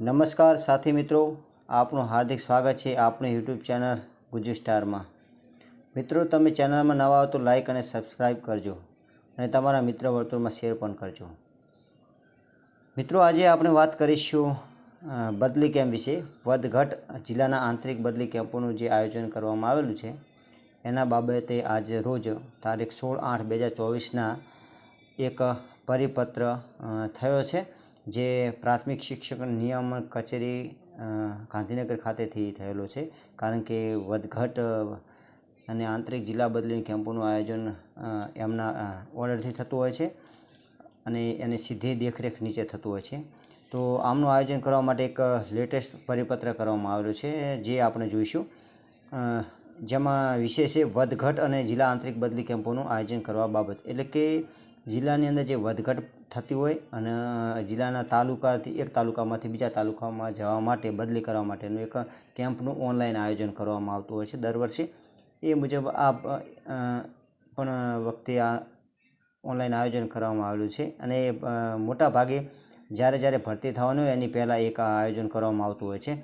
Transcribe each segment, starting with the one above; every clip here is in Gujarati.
નમસ્કાર સાથી મિત્રો, આપનું હાર્દિક સ્વાગત છે આપણી યુટ્યુબ ચેનલ ગુજુ સ્ટારમાં. મિત્રો, તમે ચેનલમાં નવા હો તો લાઇક અને સબસ્ક્રાઈબ કરજો અને તમારા મિત્ર વર્તુળમાં શેર પણ કરજો. મિત્રો, આજે આપણે વાત કરીશું બદલી કેમ્પ વિશે. વધઘટ જિલ્લાના આંતરિક બદલી કેમ્પોનું જે આયોજન કરવામાં આવેલું છે, એના બાબતે આજે રોજ તારીખ સોળ આઠ બે હજાર ચોવીસના એક પરિપત્ર થયો છે. જે પ્રાથમિક શિક્ષક નિયામક કચેરી ગાંધીનગર ખાતેથી થયેલો છે. કારણ કે વધઘટ અને આંતરિક જિલ્લા બદલી કેમ્પોનું આયોજન એમના ઓર્ડરથી થતું હોય છે અને એની સીધી દેખરેખ નીચે થતું હોય છે. તો આમનું આયોજન કરવા માટે એક લેટેસ્ટ પરિપત્ર કરવામાં આવેલું છે, જે આપણે જોઈશું. જેમાં વિશેષ વધઘટ અને જિલ્લા આંતરિક બદલી કેમ્પોનું આયોજન કરવા બાબત. એટલે કે જિલ્લાની અંદર જે વધઘટ થતી હોય અને જિલ્લાના તાલુકાથી એક તાલુકામાંથી બીજા તાલુકામાં જવા માટે, બદલી કરવા માટેનું એક કેમ્પનું ઓનલાઈન આયોજન કરવામાં આવતું હોય છે દર વર્ષે. એ મુજબ આ પણ વખતે આ ઓનલાઈન આયોજન કરવામાં આવેલું છે અને મોટા ભાગે જ્યારે જ્યારે ભરતી થવાની હોય એની પહેલાં એક આયોજન કરવામાં આવતું હોય છે.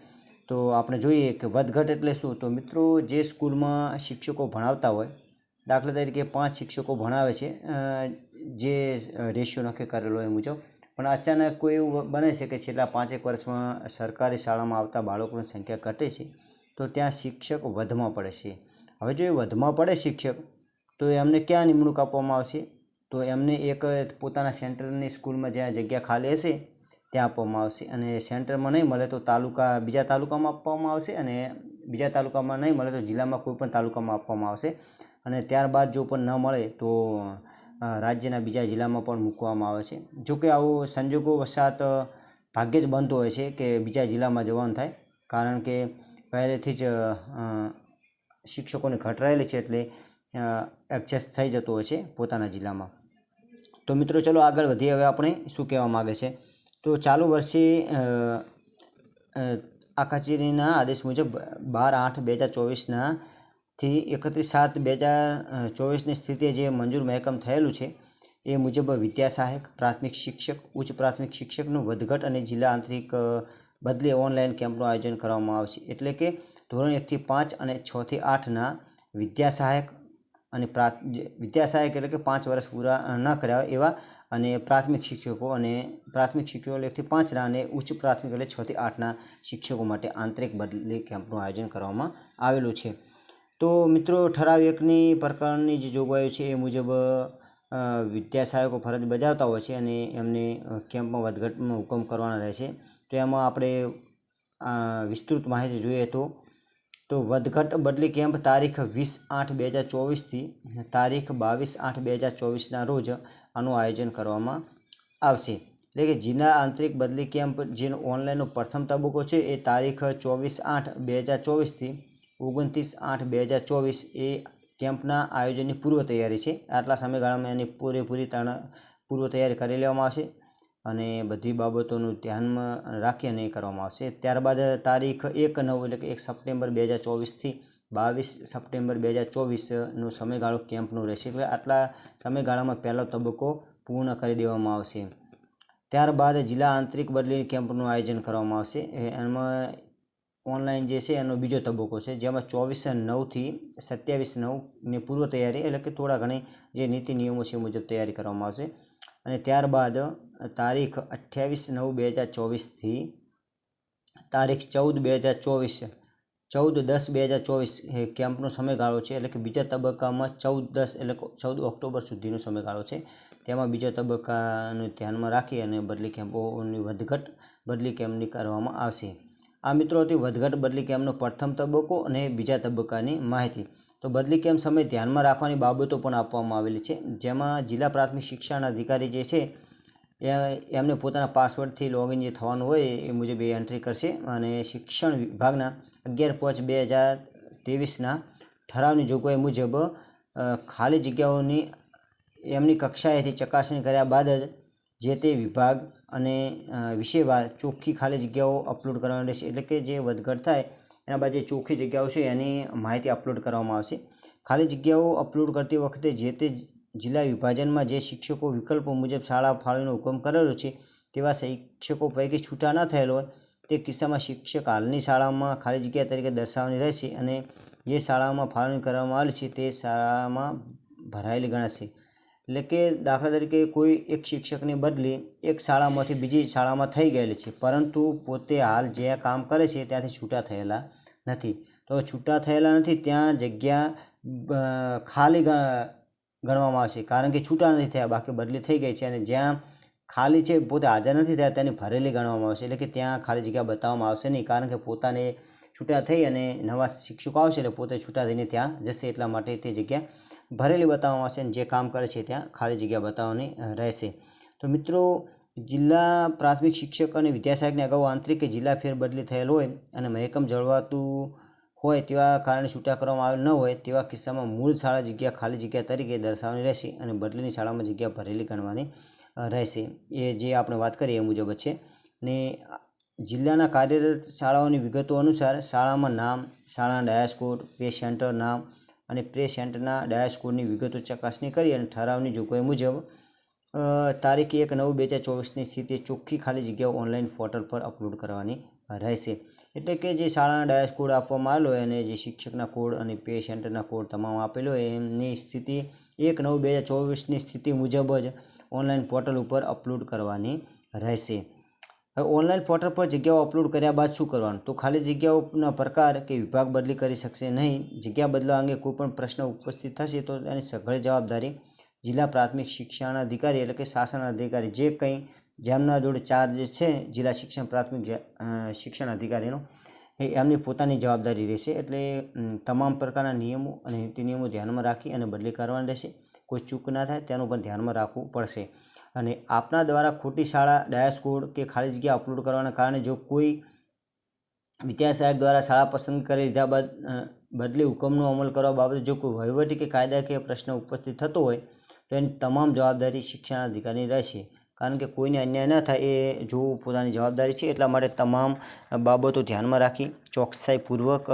તો આપણે જોઈએ કે વધઘટ એટલે શું? તો મિત્રો જે સ્કૂલમાં શિક્ષકો ભણાવતા હોય, દાખલા તરીકે પાંચ શિક્ષકો ભણાવે છે જે રેશિયો નક્કી કરેલો એ મુજબ. પણ અચાનક કોઈ એવું બને છે કે છેલ્લા પાંચેક વર્ષમાં સરકારી શાળામાં આવતા બાળકોની સંખ્યા ઘટે છે, તો ત્યાં શિક્ષક વધમાં પડે છે. હવે જો એ વધમાં પડે શિક્ષક, તો એમને ક્યાં નિમણૂક આપવામાં આવશે? તો એમને એક પોતાના સેન્ટરની સ્કૂલમાં જ્યાં જગ્યા ખાલી હશે, ત્યાં આપવામાં આવશે. અને સેન્ટરમાં નહીં મળે તો તાલુકા, બીજા તાલુકામાં આપવામાં આવશે અને બીજા તાલુકામાં નહીં મળે તો જિલ્લામાં કોઈ પણ તાલુકામાં આપવામાં આવશે. અને ત્યારબાદ જો પણ ન મળે તો રાજ્યના બીજા જિલ્લામાં પણ મૂકવામાં આવે છે. જોકે આવો સંજોગો વસાત ભાગ્યે જ બનતું હોય છે કે બીજા જિલ્લામાં જવાનું થાય. કારણ કે પહેલેથી જ શિક્ષકોને ઘટ રહેલી છે એટલે એડજસ્ટ થઈ જતું હોય છે પોતાના જિલ્લામાં. તો મિત્રો ચલો આગળ વધીએ. હવે આપણે શું કહેવા માગે છે? તો ચાલુ વર્ષે આ કચેરીના આદેશ મુજબ બાર આઠ બે હજાર ચોવીસના થી એકત્રીસ સાત બે હજાર ચોવીસની સ્થિતિએ જે મંજૂર મહેકમ થયેલું છે, એ મુજબ વિદ્યા સહાયક પ્રાથમિક શિક્ષક, ઉચ્ચ પ્રાથમિક શિક્ષકનું વધઘટ અને જિલ્લા આંતરિક બદલે ઓનલાઈન કેમ્પનું આયોજન કરવામાં આવશે. એટલે કે ધોરણ એકથી પાંચ અને છથી આઠના વિદ્યા સહાયક અને વિદ્યા સહાયક એટલે કે પાંચ વર્ષ પૂરા ન કર્યા એવા અને પ્રાથમિક શિક્ષકો અને પ્રાથમિક શિક્ષકો એકથી પાંચના અને ઉચ્ચ પ્રાથમિક એટલે છથી આઠના શિક્ષકો માટે આંતરિક બદલી કેમ્પનું આયોજન કરવામાં આવેલું છે. તો મિત્રો ઠરાવ એકની પ્રકરણની જે જોગવાઈઓ છે એ મુજબ વિદ્યાસહાયકો ફરજ બજાવતા હોય છે અને એમને કેમ્પમાં વધઘટનો હુકમ કરવાના રહેશે. તો એમાં આપણે વિસ્તૃત માહિતી જોઈએ તો તો વધઘટ બદલી કેમ્પ તારીખ વીસ આઠ બે હજાર ચોવીસથી તારીખ બાવીસ આઠ બે હજાર ચોવીસના રોજ આનું આયોજન કરવામાં આવશે. એટલે કે જિલ્લા આંતરિક બદલી કેમ્પ જેનો ઓનલાઈનનો પ્રથમ તબક્કો છે એ તારીખ ચોવીસ આઠ બે હજાર ચોવીસથી ઓગણત્રીસ આઠ બે હજાર ચોવીસ એ કેમ્પના આયોજનની પૂર્વ તૈયારી છે. આટલા સમયગાળામાં એની પૂરેપૂરી પૂર્વ તૈયારી કરી લેવામાં આવશે અને બધી બાબતોનું ધ્યાનમાં રાખી અને કરવામાં આવશે. ત્યારબાદ તારીખ એક નવ એટલે કે એક સપ્ટેમ્બર બે હજાર ચોવીસથી બાવીસ સપ્ટેમ્બર બે હજાર ચોવીસનો સમયગાળો કેમ્પનો રહેશે. એટલે આટલા સમયગાળામાં પહેલો તબક્કો પૂર્ણ કરી દેવામાં આવશે. ત્યારબાદ જિલ્લા આંતરિક બદલી કેમ્પનું આયોજન કરવામાં આવશે. એમાં ઓનલાઈન જે છે એનો બીજો તબક્કો છે, જેમાં ચોવીસ નવથી સત્યાવીસ નવની પૂર્વ તૈયારી એટલે કે થોડા ઘણી જે નીતિ નિયમો છે મુજબ તૈયારી કરવામાં આવશે. અને ત્યારબાદ તારીખ અઠ્યાવીસ નવ બે હજાર ચોવીસથી તારીખ ચૌદ બે હજાર ચોવીસ, ચૌદ દસ બે હજાર ચોવીસ એ કેમ્પનો સમયગાળો છે એટલે કે બીજા તબક્કામાં ચૌદ દસ એટલે ચૌદ ઓક્ટોબર સુધીનો સમયગાળો છે. તેમાં બીજા તબક્કાનું ધ્યાનમાં રાખી અને બદલી કેમ્પોની વધઘટ બદલી કેમ્પની કરવામાં આવશે. આ મિત્રો હતી વધઘટ બદલી કેમ્પનો પ્રથમ તબક્કો અને બીજા તબક્કાની માહિતી. તો બદલી કેમ્પ સમયે ધ્યાનમાં રાખવાની બાબતો પણ આપવામાં આવેલી છે. જેમાં જિલ્લા પ્રાથમિક શિક્ષણ અધિકારી જે છે એમને પોતાના પાસવર્ડથી લોગિન જે થવાનું હોય એ મુજબ એ એન્ટ્રી કરશે અને શિક્ષણ વિભાગના અગિયાર પાંચ બે હજાર ત્રેવીસના ઠરાવની જોગવાઈ મુજબ ખાલી જગ્યાઓની એમની કક્ષાએથી ચકાસણી કર્યા બાદ જ જે તે વિભાગ અને વિષયવાર ચોખ્ખી ખાલી જગ્યાઓ અપલોડ કરવાની રહેશે. એટલે કે જે વધઘટ થાય, એના બાદ જે ચોખ્ખી જગ્યાઓ છે, એની માહિતી અપલોડ કરવામાં આવશે. ખાલી જગ્યાઓ અપલોડ કરતી વખતે જે તે જિલ્લા વિભાજનમાં જે શિક્ષકો વિકલ્પો મુજબ શાળા ફાળવીનો હુકમ કરેલો છે, તેવા શિક્ષકો પૈકી છૂટા ન થયેલ હોય, તે કિસ્સામાં શિક્ષક હાલની શાળામાં ખાલી જગ્યા તરીકે દર્શાવવાની રહેશે અને જે શાળામાં ફાળવણી કરવામાં આવેલી છે, તે શાળામાં ભરાયેલી ગણાશે. એટલે કે દાખલા તરીકે કોઈ એક શિક્ષકની બદલી એક શાળામાંથી બીજી શાળામાં થઈ ગયેલી છે. પરંતુ પોતે હાલ જે કામ કરે છે ત્યાંથી છૂટા થયેલા નથી. તો છૂટા થયેલા નથી ત્યાં જગ્યા ખાલી ગણવામાં આવશે. કારણ કે છૂટા નથી થયા, બાકી બદલી થઈ ગઈ છે અને જ્યાં ખાલી છે, પોતે હાજર નથી થયા, તેની ભરેલી ગણવામાં આવશે. એટલે કે ત્યાં ખાલી જગ્યા બતાવવામાં આવશે નહીં. કારણ કે પોતાને છૂટા થઈ અને નવા શિક્ષકો આવશે એટલે પોતે છૂટા થઈને ત્યાં જશે. એટલા માટે તે જગ્યા ભરેલી બતાવવામાં આવશે અને જે કામ કરે છે ત્યાં ખાલી જગ્યા બતાવવાની રહેશે. તો મિત્રો, જિલ્લા પ્રાથમિક શિક્ષક અને વિદ્યાસહાયકને અગાઉ આંતરિક કે જિલ્લા ફેરબદલી થયેલ હોય અને મહેકમ જળવાતું હોય તેવા કારણે છૂટા કરવામાં આવેલ ન હોય તેવા કિસ્સામાં મૂળ શાળા જગ્યા ખાલી જગ્યા તરીકે દર્શાવવાની રહેશે અને બદલીની શાળામાં જગ્યા ભરેલી ગણવાની રહેશે. એ જે આપણે વાત કરીએ એ મુજબ છે. ને જિલ્લાના કાર્યરત શાળાઓની વિગતો અનુસાર શાળામાં નામ, શાળાના ડાયાસ્કોડ પે સેન્ટર નામ અને પ્રે સેન્ટરના ડાયાસ્કોડની વિગતો ચકાસણી કરી અને ઠરાવની જોગવાઈ મુજબ તારીખ એક નવ બે હજાર ચોવીસની સ્થિતિ ચોખ્ખી ખાલી જગ્યાઓ ઓનલાઈન પોર્ટલ પર અપલોડ કરવાની રહેશે. એટલે કે જે શાળાના ડાયસ કોડ આપવામાં આવેલો હોય અને જે શિક્ષકના કોડ અને પે સેન્ટરના કોડ તમામ આપેલો હોય, એમની સ્થિતિ એક નવ બે હજાર ચોવીસની સ્થિતિ મુજબ જ ઓનલાઈન પોર્ટલ ઉપર અપલોડ કરવાની રહેશે. હવે ઓનલાઈન પોર્ટલ પર જગ્યાઓ અપલોડ કર્યા બાદ શું કરવાનું? તો ખાલી જગ્યાઓના પ્રકાર કે વિભાગ બદલી કરી શકશે નહીં. જગ્યા બદલવા અંગે કોઈ પણ પ્રશ્ન ઉપસ્થિત થશે તો તેની સઘળ જવાબદારી જિલ્લા પ્રાથમિક શિક્ષણ અધિકારી એટલે કે શાસન અધિકારી જે કંઈ જેમના જોડે ચાર્જ છે, જિલ્લા શિક્ષણ પ્રાથમિક શિક્ષણ અધિકારીનો એ એમની પોતાની જવાબદારી રહેશે. એટલે તમામ પ્રકારના નિયમો અને નીતિ નિયમો ધ્યાનમાં રાખી અને બદલી કરવાની રહેશે. કોઈ ચૂક ના થાય, તેનું પણ ધ્યાનમાં રાખવું પડશે. અને આપના દ્વારા ખોટી શાળા ડાયસ કે ખાલી જગ્યા અપલોડ કરવાના કારણે જો કોઈ વિદ્યાસહાયક દ્વારા શાળા પસંદ કરી લીધા બાદ બદલી હુકમનો અમલ કરવા બાબતે જો કોઈ વહીવટી કે કાયદાકીય પ્રશ્ન ઉપસ્થિત થતો હોય, તો એની તમામ જવાબદારી શિક્ષણાધિકારીની રહેશે. કારણ કે કોઈને અન્યાય ન થાય એ જોવું પોતાની જવાબદારી છે. એટલા માટે તમામ બાબતો ધ્યાનમાં રાખી, ચોકસાઈપૂર્વક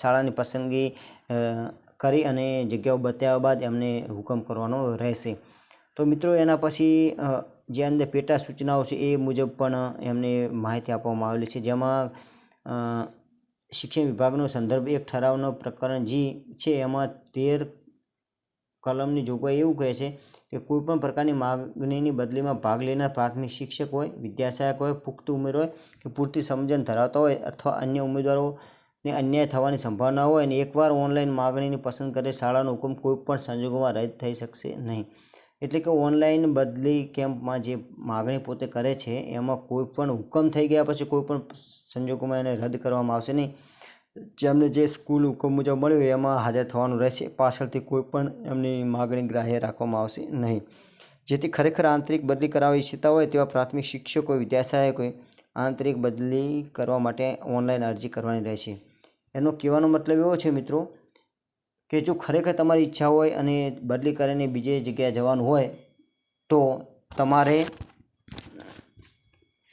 શાળાની પસંદગી કરી અને જગ્યાઓ બતાવ્યા બાદ એમને હુકમ કરવાનો રહેશે. તો મિત્રો, એના પછી જે અંદર પેટા સૂચનાઓ છે એ મુજબ પણ એમને માહિતી આપવામાં આવેલી છે. જેમાં શિક્ષણ વિભાગનો સંદર્ભ, એક ઠરાવનો પ્રકરણ જી છે, એમાં તેર કલમની જોગવાઈ એવું કહે છે કે કોઈપણ પ્રકારની માગણીની બદલીમાં ભાગ લેનાર પ્રાથમિક શિક્ષક હોય, વિદ્યાસહાયક હોય, પુખ્ત ઉમેર હોય કે પૂરતી સમજણ ધરાવતા હોય અથવા અન્ય ઉમેદવારોને અન્યાય થવાની સંભાવના હોય અને એકવાર ઓનલાઈન માગણીની પસંદ કરેલ શાળાનો હુકમ કોઈપણ સંજોગોમાં રદ થઈ શકશે નહીં. એટલે કે ઓનલાઈન બદલી કેમ્પમાં જે માગણી પોતે કરે છે, એમાં કોઈ પણ હુકમ થઈ ગયા પછી કોઈ પણ સંજોગોમાં એને રદ કરવામાં આવશે નહીં. જેમને જે સ્કૂલ હુકમ મુજબ મળ્યું એમાં હાજર થવાનું રહેશે. પાછળથી કોઈ પણ એમની માગણી ગ્રાહ્ય રાખવામાં આવશે નહીં. જેથી ખરેખર આંતરિક બદલી કરાવવા ઈચ્છતા હોય તેવા પ્રાથમિક શિક્ષકો વિદ્યાસહાયકોએ આંતરિક બદલી કરવા માટે ઓનલાઈન અરજી કરવાની રહેશે. એનો કહેવાનો મતલબ એવો છે મિત્રો કે જો ખરેખર તમારી ઈચ્છા હોય અને બદલી કરીને બીજે જગ્યાએ જવાનું હોય, તો તમારે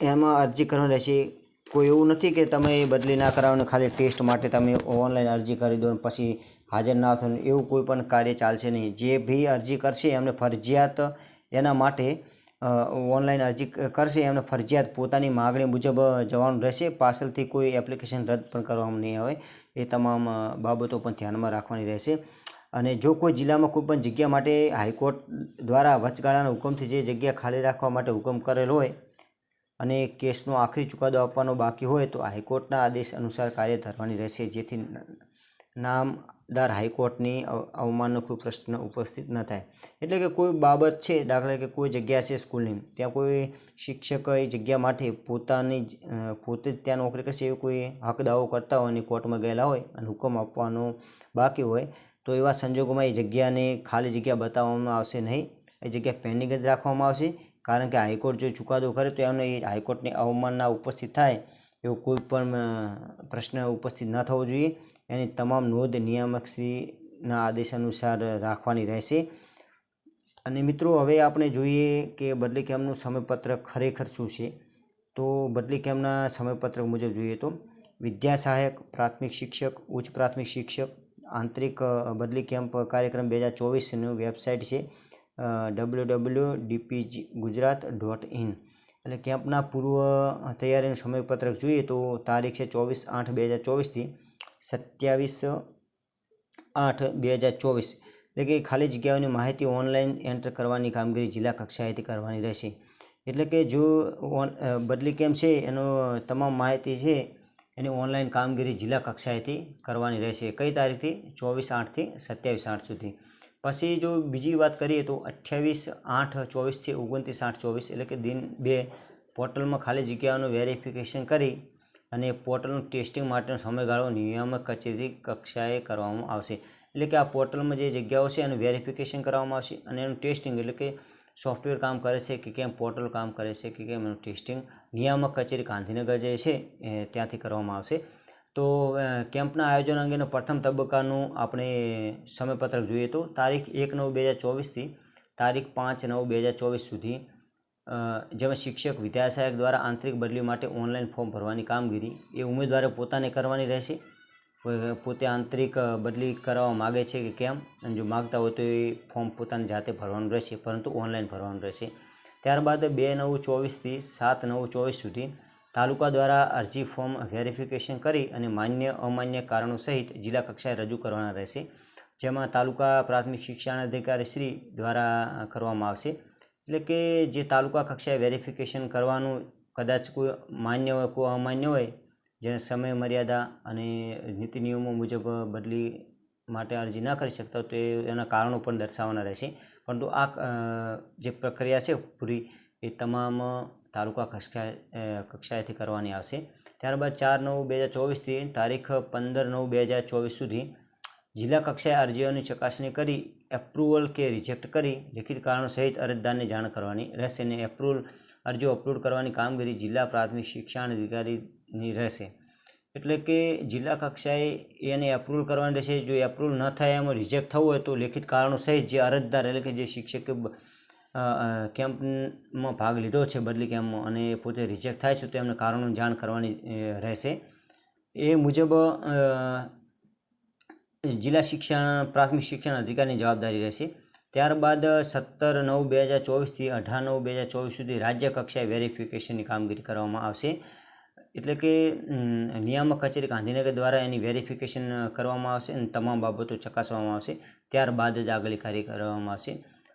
એમાં અરજી કરવાની રહેશે. કોઈ એવું નથી કે તમે બદલી ના કરાવો ને ખાલી ટેસ્ટ માટે તમે ઓનલાઈન અરજી કરી દો પછી હાજર ના થો એવું કોઈ પણ કાર્ય ચાલશે નહીં. જે ભી અરજી કરશે એમને ફરજિયાત એના માટે ઓનલાઈન અરજી કરશે, એમને ફરજિયાત પોતાની માગણી મુજબ જવાનું રહેશે. પાછળથી કોઈ એપ્લિકેશન રદ પણ કરવામાં નહીં આવે. એ તમામ બાબતો પણ ધ્યાનમાં રાખવાની રહેશે. અને જો કોઈ જિલ્લામાં કોઈ પણ જગ્યા માટે હાઈકોર્ટ દ્વારા વચગાળાના હુકમથી જે જગ્યા ખાલી રાખવા માટે હુકમ કરેલ હોય અને કેસનો આખરી ચુકાદો આપવાનો બાકી હોય, તો હાઈકોર્ટના આદેશ અનુસાર કાર્ય ધરવાની રહેશે. જેથી નામદાર હાઈકોર્ટની અવમાનનો કોઈ પ્રશ્ન ઉપસ્થિત ન થાય. એટલે કે કોઈ બાબત છે દાખલા કે કોઈ જગ્યા છે સ્કૂલની, ત્યાં કોઈ શિક્ષક એ જગ્યા માટે પોતાની પોતે જ ત્યાં નોકરી કરશે એવો કોઈ હક દાવો કરતા હોય અને કોર્ટમાં ગયેલા હોય અને હુકમ આપવાનો બાકી હોય, તો એવા સંજોગોમાં એ જગ્યાને ખાલી જગ્યા બતાવવામાં આવશે નહીં. એ જગ્યા પેન્ડિંગ જ રાખવામાં આવશે. કારણ કે હાઈકોર્ટ જો ચુકાદો કરે તો એમને એ હાઈકોર્ટની અવમાનના ઉપસ્થિત થાય. એવો કોઈ પણ પ્રશ્ન ઉપસ્થિત ન થવો જોઈએ. એની તમામ નોંધ નિયામકશ્રીના આદેશ અનુસાર રાખવાની રહેશે. અને મિત્રો, હવે આપણે જોઈએ કે બદલી કેમ્પનું સમયપત્રક ખરેખર શું છે? તો બદલી કેમ્પના સમયપત્રક મુજબ જોઈએ તો, વિદ્યા સહાયક, પ્રાથમિક શિક્ષક, ઉચ્ચ પ્રાથમિક શિક્ષક, આંતરિક બદલી કેમ્પ કાર્યક્રમ બે હજાર ચોવીસનું વેબસાઇટ છે. W W DPG Gujarat dot in એટલે કેમ્પના પૂર્વ તૈયારીનું સમયપત્રક જોઈએ તો તારીખ છે ચોવીસ આઠ બે હજાર ચોવીસથી સત્યાવીસ આઠ બે હજાર ચોવીસ. એટલે કે ખાલી જગ્યાઓની માહિતી ઓનલાઈન એન્ટર કરવાની કામગીરી જિલ્લા કક્ષાએથી કરવાની રહેશે. એટલે કે જો ઓન બદલી કેમ છે એનો તમામ માહિતી છે એની ઓનલાઈન કામગીરી જિલ્લા કક્ષાએથી કરવાની રહેશે. કઈ તારીખથી? ચોવીસ આઠથી સત્યાવીસ આઠ સુધી. પછી જો બીજી વાત કરીએ તો અઠ્યાવીસ આઠ ચોવીસથી ઓગણત્રીસ આઠ ચોવીસ એટલે કે દિન બે પોર્ટલમાં ખાલી જગ્યાઓનું વેરિફિકેશન કરી અને પોર્ટલનું ટેસ્ટિંગ માટેનો સમયગાળો નિયામક કચેરી કક્ષાએ કરવામાં આવશે. એટલે કે આ પોર્ટલમાં જે જગ્યાઓ છે એનું વેરિફિકેશન કરવામાં આવશે અને એનું ટેસ્ટિંગ એટલે કે સોફ્ટવેર કામ કરે છે કે કેમ પોર્ટલ કામ કરે છે કે કેમ એનું ટેસ્ટિંગ નિયામક કચેરી ગાંધીનગર જે છે એ ત્યાંથી કરવામાં આવશે. તો કેમ્પના આયોજન અંગેનો પ્રથમ તબક્કાનું આપણે સમયપત્રક જોઈએ તો, તારીખ એક નવ બે હજાર ચોવીસથી તારીખ પાંચ નવ બે હજાર ચોવીસ સુધી જેમાં શિક્ષક, વિદ્યાસહાયક દ્વારા આંતરિક બદલી માટે ઓનલાઈન ફોર્મ ભરવાની કામગીરી, એ ઉમેદવારે પોતાને કરવાની રહેશે. પોતે આંતરિક બદલી કરાવવા માગે છે કે કેમ, અને જો માગતા હોય તો એ ફોર્મ પોતાની જાતે ભરવાનું રહેશે, પરંતુ ઓનલાઈન ભરવાનું રહેશે. ત્યારબાદ બે નવ ચોવીસથી સાત નવ ચોવીસ સુધી તાલુકા દ્વારા અરજી ફોર્મ વેરિફિકેશન કરી અને માન્ય, અમાન્ય કારણો સહિત જિલ્લા કક્ષાએ રજૂ કરવાના રહેશે. જેમાં તાલુકા પ્રાથમિક શિક્ષણ અધિકારી શ્રી દ્વારા કરવામાં આવશે. એટલે કે જે તાલુકા કક્ષાએ વેરિફિકેશન કરવાનું કદાચ કોઈ માન્ય હોય, કોઈ અમાન્ય હોય, જેને સમય, મર્યાદા અને નીતિ નિયમો મુજબ બદલી માટે અરજી ના કરી શકતા તો એના કારણો પણ દર્શાવવાના રહેશે. પરંતુ આ જે પ્રક્રિયા છે પૂરી, એ તમામ તાલુકા કક્ષા કક્ષાએથી કરવાની આવશે. ત્યારબાદ ચાર નવ બે હજાર ચોવીસથી તારીખ પંદર નવ બે હજાર ચોવીસ સુધી જિલ્લા કક્ષાએ અરજીઓની ચકાસણી કરી એપ્રુવલ કે રિજેક્ટ કરી, લેખિત કારણો સહિત અરજદારને જાણ કરવાની રહેશે અને એપ્રુવલ અરજીઓ અપલોડ કરવાની કામગીરી જિલ્લા પ્રાથમિક શિક્ષણ અધિકારીની રહેશે. એટલે કે જિલ્લા કક્ષાએ એને એપ્રુવલ કરવાની રહેશે. જો એપ્રુવલ ન થાય, એમાં રિજેક્ટ થવું હોય તો લેખિત કારણો સહિત જે અરજદાર એટલે કે જે શિક્ષકે કેમ્પમાં ભાગ લીધો છે બદલી કેમ્પમાં અને પોતે રિજેક્ટ થાય છે તો એમને કારણોની જાણ કરવાની રહેશે. એ મુજબ જિલ્લા શિક્ષણ, પ્રાથમિક શિક્ષણ અધિકારીની જવાબદારી રહેશે. ત્યારબાદ સત્તર નવ બે હજાર ચોવીસથી અઢાર નવ બે હજાર ચોવીસ સુધી રાજ્ય કક્ષાએ વેરિફિકેશનની કામગીરી કરવામાં આવશે. એટલે કે નિયામક કચેરી ગાંધીનગર દ્વારા એની વેરિફિકેશન કરવામાં આવશે અને તમામ બાબતો ચકાસવામાં આવશે. ત્યારબાદ જ આગળ કાર્ય કરવામાં આવશે.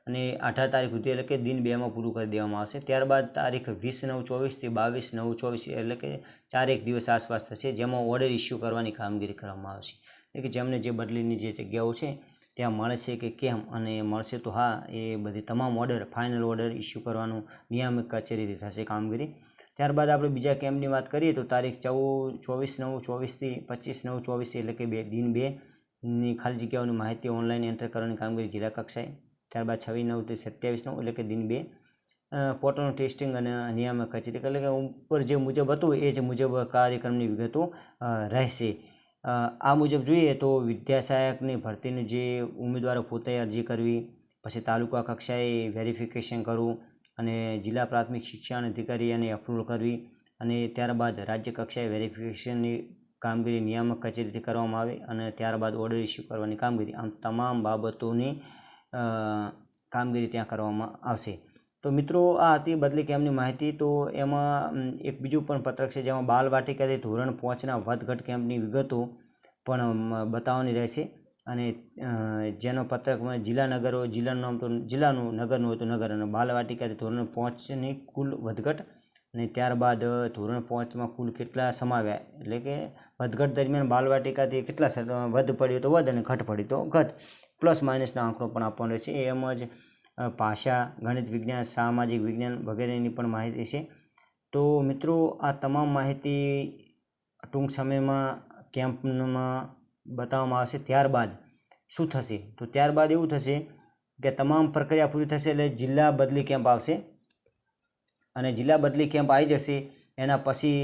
અને અઢાર તારીખ સુધી એટલે કે દિન બેમાં પૂરું કરી દેવામાં આવશે. ત્યારબાદ તારીખ વીસ નવ ચોવીસથી બાવીસ નવ ચોવીસ એટલે કે ચારેક દિવસ આસપાસ થશે, જેમાં ઓર્ડર ઇસ્યુ કરવાની કામગીરી કરવામાં આવશે. એટલે કે જેમને જે બદલીની જે જગ્યાઓ છે, ત્યાં મળશે કે કેમ અને મળશે તો હા, એ બધી તમામ ઓર્ડર ફાઇનલ ઓર્ડર ઇસ્યુ કરવાનું નિયામક કચેરીથી થશે કામગીરી. ત્યારબાદ આપણે બીજા કેમ્પની વાત કરીએ તો તારીખ ચૌદ, ચોવીસ નવ ચોવીસથી પચીસ નવ ચોવીસ એટલે કે બે, દિન બે ની ખાલી જગ્યાઓની માહિતી ઓનલાઈન એન્ટર કરવાની કામગીરી જિલ્લા કક્ષાએ ત્યારબાદ છવ્વીસ નવથી સત્યાવીસ નવ એટલે કે દિન બે પોર્ટલનું ટેસ્ટિંગ અને નિયામક કચેરી. એટલે કે ઉપર જે મુજબ હતું એ જ મુજબ કાર્યક્રમની વિગતો રહેશે. આ મુજબ જોઈએ તો વિદ્યાસહાયકની ભરતીની જે ઉમેદવારો પોતે અરજી કરવી, પછી તાલુકા કક્ષાએ વેરિફિકેશન કરવું અને જિલ્લા પ્રાથમિક શિક્ષણ અધિકારી એને અપ્રુવલ કરવી અને ત્યારબાદ રાજ્ય કક્ષાએ વેરિફિકેશનની કામગીરી નિયામક કચેરીથી કરવામાં આવે અને ત્યારબાદ ઓર્ડર ઇસ્યુ કરવાની કામગીરી. આમ તમામ બાબતોની કામગીરી ત્યાં કરવામાં આવશે. તો મિત્રો, આ હતી બદલી કેમ્પની માહિતી? તો એમાં એક બીજું પણ પત્રક છે, જેમાં બાલવાટિકાથી ધોરણ પાંચના વધઘટ કેમ્પની વિગતો પણ બતાવવાની રહેશે. અને જેનો પત્રકમાં જિલ્લા નગરો, જિલ્લાનું નામ તો, જિલ્લાનું નગરનું હોય તો નગર અને બાલવાટિકાથી ધોરણ પાંચની કુલ વધઘટ અને ત્યારબાદ ધોરણ પાંચમાં કુલ કેટલા સમાવ્યા? એટલે કે વધઘટ દરમિયાન બાલવાટિકાથી કેટલા વધ પડ્યો તો વધ અને ઘટ પડ્યો તો ઘટ. પ્લસ માઇનસના આંકડો પણ આપવાનો રહેશે એમ જ ભાષા, ગણિત વિજ્ઞાન, સામાજિક વિજ્ઞાન વગેરેની પણ માહિતી છે. તો મિત્રો, આ તમામ માહિતી ટૂંક સમયમાં કેમ્પમાં બતાવવામાં આવશે. ત્યારબાદ શું થશે? તો ત્યારબાદ એવું થશે કે તમામ પ્રક્રિયા પૂરી થશે એટલે જિલ્લા બદલી કેમ્પ આવશે. અને જિલ્લા બદલી કેમ્પ આવી જશે, એના પછી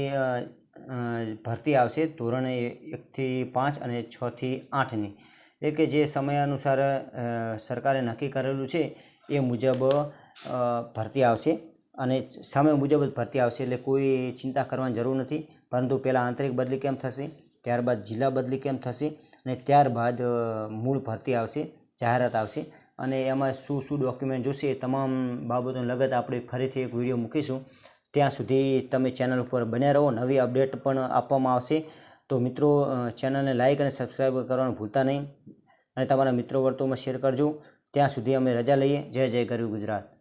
ભરતી આવશે ધોરણ એકથી પાંચ અને છથી આઠની એટલે કે જે સમયાનુસાર સરકારે નક્કી કરેલું છે, એ મુજબ ભરતી આવશે. અને સમય મુજબ જ ભરતી આવશે એટલે કોઈ ચિંતા કરવાની જરૂર નથી. પરંતુ પહેલાં આંતરિક બદલી કેમ થશે? ત્યારબાદ જિલ્લા બદલી કેમ થશે? અને ત્યારબાદ મૂળ ભરતી આવશે, જાહેરાત આવશે. અને એમાં શું શું ડોક્યુમેન્ટ જોશે એ તમામ બાબતોને લગત આપણે ફરીથી એક વીડિયો મૂકીશું. ત્યાં સુધી તમે ચેનલ ઉપર બન્યા રહો. નવી અપડેટ પણ આપવામાં આવશે. તો મિત્રો ચેનલને લાઇક અને સબસ્ક્રાઈબ કરવાનું ભૂલતા નહીં. અને તમારા મિત્રો વર્તુળમાં શેર કરજો. ત્યાં સુધી અમે રજા લઈએ. જય જય ગરવી ગુજરાત.